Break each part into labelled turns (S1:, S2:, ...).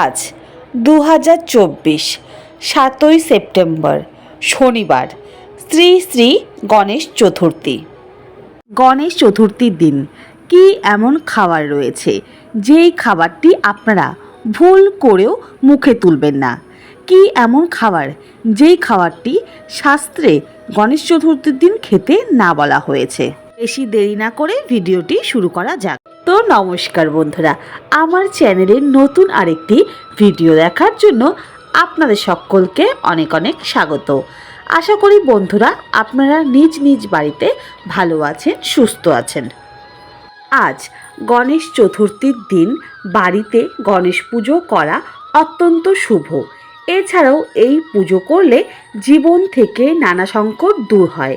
S1: আজ দু হাজার চব্বিশ, সাতই সেপ্টেম্বর, শনিবার, শ্রী শ্রী গণেশ চতুর্থী। গণেশ চতুর্থীর দিন কি এমন খাবার রয়েছে? যেই খাবারটি আপনারা ভুল করেও মুখে তুলবেন না। কি এমন খাবার? যেই খাবারটি শাস্ত্রে গণেশ চতুর্থীর দিন খেতে না বলা হয়েছে। বেশি দেরি না করে ভিডিওটি শুরু করা যাক। তো নমস্কার বন্ধুরা, আমার চ্যানেলে নতুন আরেকটি ভিডিও দেখার জন্য আপনাদের সকলকে অনেক অনেক স্বাগত। আশা করি বন্ধুরা আপনারা নিজ নিজ বাড়িতে ভালো আছেন, সুস্থ আছেন। আজ গণেশ চতুর্থীর দিন, বাড়িতে গণেশ পুজো করা অত্যন্ত শুভ। এছাড়াও এই পুজো করলে জীবন থেকে নানা সংকট দূর হয়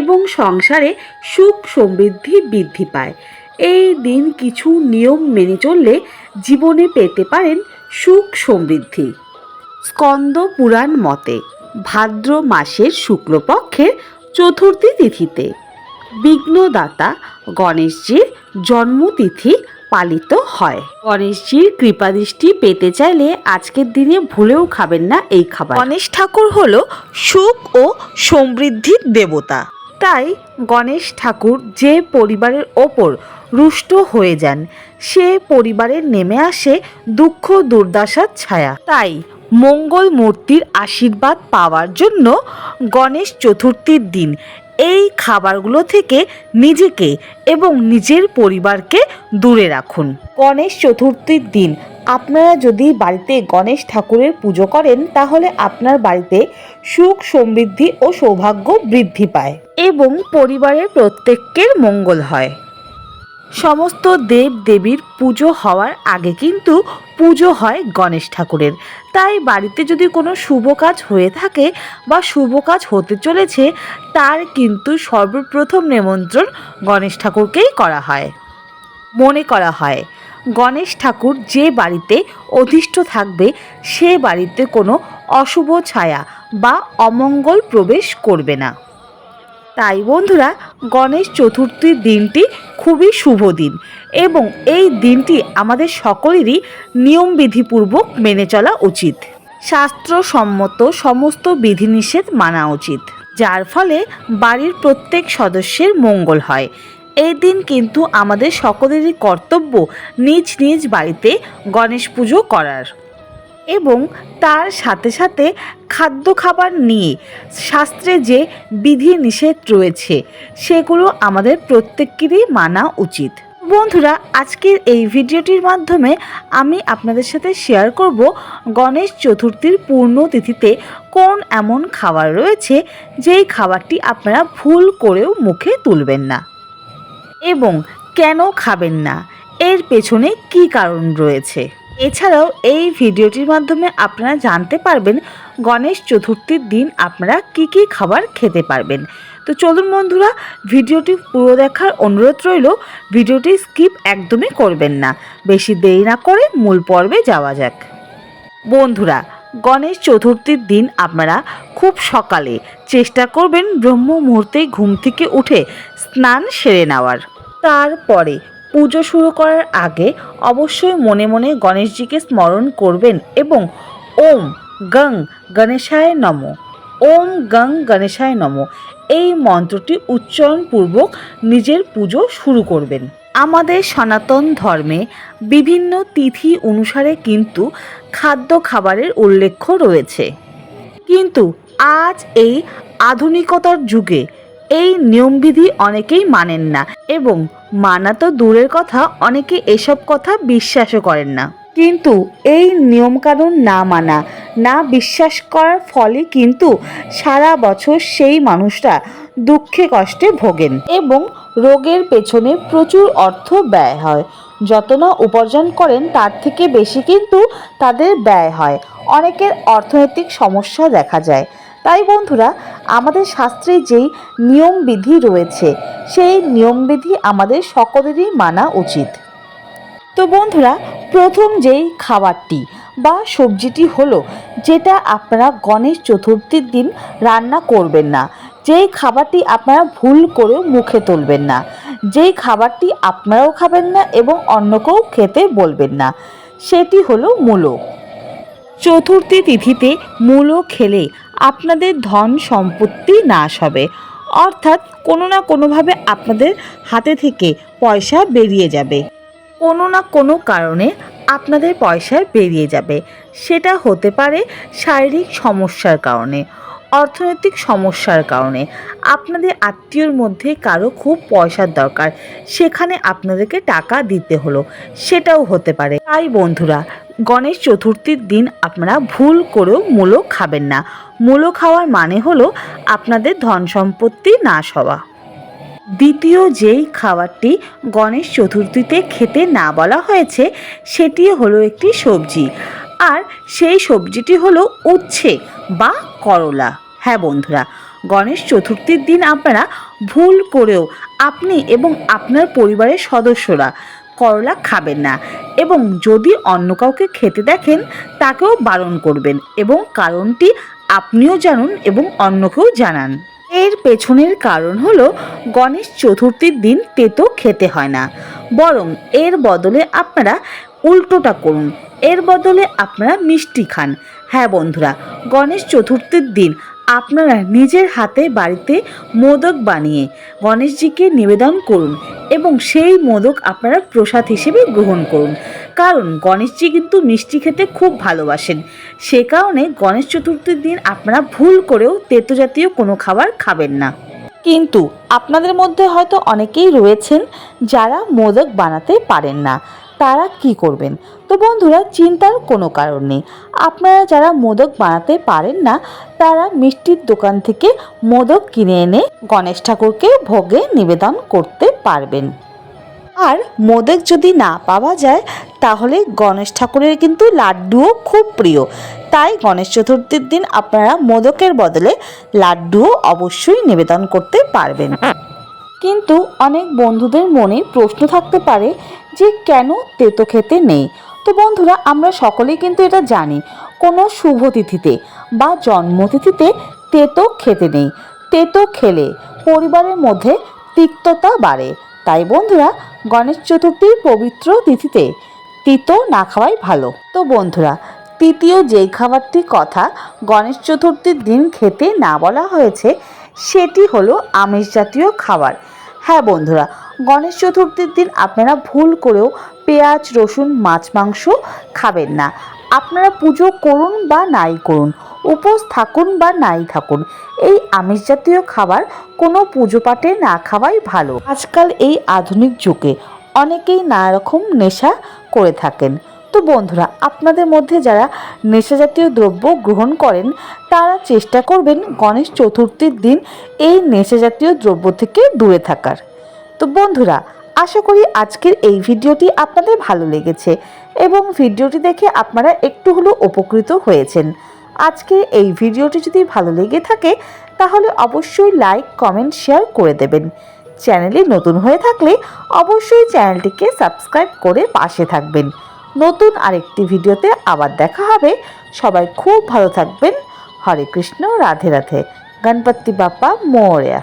S1: এবং সংসারে সুখ সমৃদ্ধি বৃদ্ধি পায়। এই দিন কিছু নিয়ম মেনে চললে জীবনে পেতে পারেন সুখ সমৃদ্ধি। স্কন্দ পুরাণ মতে, ভাদ্র মাসের শুক্লপক্ষের চতুর্থী তিথিতে বিঘ্নদাতা গণেশজির জন্মতিথি পালিত হয়। গণেশজির কৃপাদৃষ্টি পেতে চাইলে আজকের দিনে ভুলেও খাবেন না এই খাবার। গণেশ ঠাকুর হলো সুখ ও সমৃদ্ধির দেবতা। তাই গণেশ ঠাকুর যে পরিবারের ওপর রুষ্ট হয়ে যান, সে পরিবারের নেমে আসে দুঃখ দুর্দশার ছায়া। তাই মঙ্গল মূর্তির আশীর্বাদ পাওয়ার জন্য গণেশ চতুর্থীর দিন এই খাবারগুলো থেকে নিজেকে এবং নিজের পরিবারকে দূরে রাখুন। গণেশ চতুর্থীর দিন আপনারা যদি বাড়িতে গণেশ ঠাকুরের পুজো করেন, তাহলে আপনার বাড়িতে সুখ সমৃদ্ধি ও সৌভাগ্য বৃদ্ধি পায় এবং পরিবারের প্রত্যেকের মঙ্গল হয়। সমস্ত দেব দেবীর পুজো হওয়ার আগে কিন্তু পুজো হয় গণেশ ঠাকুরের। তাই বাড়িতে যদি কোনো শুভ কাজ হয়ে থাকে বা শুভ কাজ হতে চলেছে, তার কিন্তু সর্বপ্রথম নিমন্ত্রণ গণেশ ঠাকুরকেই করা হয়, মনে করা হয়। গণেশ ঠাকুর যে বাড়িতে অধিষ্ঠ থাকবে, সে বাড়িতে কোনো অশুভ ছায়া বা অমঙ্গল প্রবেশ করবে না। তাই বন্ধুরা, গণেশ চতুর্থীর দিনটি খুবই শুভ দিন এবং এই দিনটি আমাদের সকলেরই নিয়মবিধিপূর্বক মেনে চলা উচিত। শাস্ত্রসম্মত সমস্ত বিধিনিষেধ মানা উচিত, যার ফলে বাড়ির প্রত্যেক সদস্যের মঙ্গল হয়। এই দিন কিন্তু আমাদের সকলেরই কর্তব্য নিজ নিজ বাড়িতে গণেশ পুজো করার। এবং তার সাথে সাথে খাদ্য খাবার নিয়ে শাস্ত্রে যে বিধি নিষেধ রয়েছে, সেগুলো আমাদের প্রত্যেকেরই মানা উচিত। বন্ধুরা, আজকের এই ভিডিওটির মাধ্যমে আমি আপনাদের সাথে শেয়ার করব গণেশ চতুর্থীর পূর্ণ তিথিতে কোন এমন খাবার রয়েছে, যেই খাবারটি আপনারা ভুল করেও মুখে তুলবেন না। এবং কেন খাবেন না? এর পেছনে কি কারণ রয়েছে? এছাড়াও এই ভিডিওটির মাধ্যমে আপনারা জানতে পারবেন গণেশ চতুর্থীর দিন আপনারা কি কি খাবার খেতে পারবেন। তো চলুন বন্ধুরা, ভিডিওটি পুরো দেখার অনুরোধ রইল, ভিডিওটি স্কিপ একদমই করবেন না। বেশি দেরি না করে মূল পর্বে যাওয়া যাক। বন্ধুরা, গণেশ চতুর্থীর দিন আপনারা খুব সকালে চেষ্টা করবেন ব্রহ্ম মুহূর্তেই ঘুম থেকে উঠে স্নান সেরে নেওয়ার। তারপরে পুজো শুরু করার আগে অবশ্যই মনে মনে গণেশজিকে স্মরণ করবেন এবং ওম গং গণেশায় নম। ওম গং গণেশায় নম। এই মন্ত্রটি উচ্চারণপূর্বক নিজের পুজো শুরু করবেন। আমাদের সনাতন ধর্মে বিভিন্ন তিথি অনুসারে কিন্তু খাদ্য খাবারের উল্লেখ রয়েছে। কিন্তু আজ এই আধুনিকতার যুগে এই নিয়মবিধি অনেকেই মানেন না এবং মানা তো দূরের কথা, অনেকে এসব কথা বিশ্বাসও করেন না। কিন্তু এই নিয়মকানুন না মানা, না বিশ্বাস করার ফলে কিন্তু সারা বছর সেই মানুষরা দুঃখে কষ্টে ভোগেন এবং রোগের পেছনে প্রচুর অর্থ ব্যয় হয়। যত না উপার্জন করেন, তার থেকে বেশি কিন্তু তাদের ব্যয় হয়। অনেকের অর্থনৈতিক সমস্যা দেখা যায়। তাই বন্ধুরা, আমাদের শাস্ত্রে যেই নিয়মবিধি রয়েছে, সেই নিয়মবিধি আমাদের সকলেরই মানা উচিত। তো বন্ধুরা, প্রথম যেই খাবারটি বা সবজিটি হলো, যেটা আপনারা গণেশ চতুর্থীর দিন রান্না করবেন না, যেই খাবারটি আপনারা ভুল করেও মুখে তুলবেন না, যেই খাবারটি আপনারাও খাবেন না এবং অন্যকেও খেতে বলবেন না, সেটি হলো মূলো। চতুর্থী তিথিতে মূলো খেলে আপনাদের ধন সম্পত্তি নাশ হবে। অর্থাৎ কোনো না কোনোভাবে আপনাদের হাতে থেকে পয়সা বেরিয়ে যাবে। কোনো না কোনো কারণে আপনাদের পয়সা বেরিয়ে যাবে। সেটা হতে পারে শারীরিক সমস্যার কারণে, অর্থনৈতিক সমস্যার কারণে। আপনাদের আত্মীয়র মধ্যে কারও খুব পয়সার দরকার। সেখানে আপনাদেরকে টাকা দিতে হলো। সেটাও হতে পারে। তাই বন্ধুরা গণেশ চতুর্থীর দিন আপনারা ভুল করেও মূলো খাবেন না। মূলো খাওয়ার মানে হলো আপনাদের ধন সম্পত্তি নাশ হওয়া। দ্বিতীয় যেই খাবারটি গণেশ চতুর্থীতে খেতে না বলা হয়েছে, সেটি হলো একটি সবজি। আর সেই সবজিটি হলো উচ্ছে বা করলা। হ্যাঁ বন্ধুরা, গণেশ চতুর্থীর দিন আপনারা ভুল করেও আপনি এবং আপনার পরিবারের সদস্যরা করলা খাবেন না এবং যদি অন্য কাউকে খেতে দেখেন, তাকেও বারণ করবেন এবং কারণটি আপনিও জানুন এবং অন্যকেও জানান। এর পেছনের কারণ হলো, গণেশ চতুর্থীর দিন তেতো খেতে হয় না। বরং এর বদলে আপনারা উল্টোটা করুন। এর বদলে আপনারা মিষ্টি খান। হ্যাঁ বন্ধুরা, গণেশ চতুর্থীর দিন আপনারা নিজের হাতে বাড়িতে মোদক বানিয়ে গণেশজিকে নিবেদন করুন এবং সেই মোদক আপনারা প্রসাদ হিসেবে গ্রহণ করুন। কারণ গণেশজি কিন্তু মিষ্টি খেতে খুব ভালোবাসেন। সে কারণে গণেশ চতুর্থীর দিন আপনারা ভুল করেও তেতো জাতীয় কোনো খাবার খাবেন না। কিন্তু আপনাদের মধ্যে হয়তো অনেকেই রয়েছেন যারা মোদক বানাতে পারেন না। তারা কি করবেন? তো বন্ধুরা, চিন্তার কোনো কারণ নেই। আপনারা যারা মোদক বানাতে পারেন না, তারা মিষ্টির দোকান থেকে মোদক কিনে এনে গণেশ ঠাকুরকে ভোগে নিবেদন করতে পারবেন। আর মোদক যদি না পাওয়া যায়, তাহলে গণেশ ঠাকুরের কিন্তু লাড্ডুও খুব প্রিয়। তাই গণেশ চতুর্থীর দিন আপনারা মোদকের বদলে লাড্ডুও অবশ্যই নিবেদন করতে পারবেন। কিন্তু অনেক বন্ধুদের মনে প্রশ্ন থাকতে পারে যে কেন তেতো খেতে নেই? তো বন্ধুরা, আমরা সকলেই কিন্তু এটা জানি, কোনো শুভ তিথিতে বা জন্মতিথিতে তেতো খেতে নেই। তেতো খেলে পরিবারের মধ্যে তিক্ততা বাড়ে। তাই বন্ধুরা, গণেশ চতুর্থীর পবিত্র তিথিতে তিতো না খাওয়াই ভালো। তো বন্ধুরা, তৃতীয় যেই খাবারটির কথা গণেশ চতুর্থীর দিন খেতে না বলা হয়েছে, সেটি হলো আমিষ জাতীয় খাবার। হ্যাঁ বন্ধুরা, গণেশ চতুর্থীর দিন আপনারা ভুল করেও পেঁয়াজ, রসুন, মাছ, মাংস খাবেন না। আপনারা পুজো করুন বা নাই করুন, উপোস থাকুন বা নাই থাকুন, এই আমিষ জাতীয় খাবার কোনো পুজো পাঠে না খাওয়াই ভালো। আজকাল এই আধুনিক যুগে অনেকেই নানা রকম নেশা করে থাকেন। তো বন্ধুরা, আপনাদের মধ্যে যারা নেশাজাতীয় দ্রব্য গ্রহণ করেন, তারা চেষ্টা করবেন গণেশ চতুর্থীর দিন এই নেশা জাতীয় দ্রব্য থেকে দূরে থাকার। তো বন্ধুরা, আশা করি আজকের এই ভিডিওটি আপনাদের ভালো লেগেছে এবং ভিডিওটি দেখে আপনারা একটু হলেও উপকৃত হয়েছেন। আজকে এই ভিডিওটি যদি ভালো লেগে থাকে, তাহলে অবশ্যই লাইক, কমেন্ট, শেয়ার করে দেবেন। চ্যানেলে নতুন হয়ে থাকলে অবশ্যই চ্যানেলটিকে সাবস্ক্রাইব করে পাশে থাকবেন। নতুন আরেকটি ভিডিওতে আবার দেখা হবে। সবাই খুব ভালো থাকবেন। হরে কৃষ্ণ, রাধে রাধে। গণপতি বাপ্পা মোরয়া।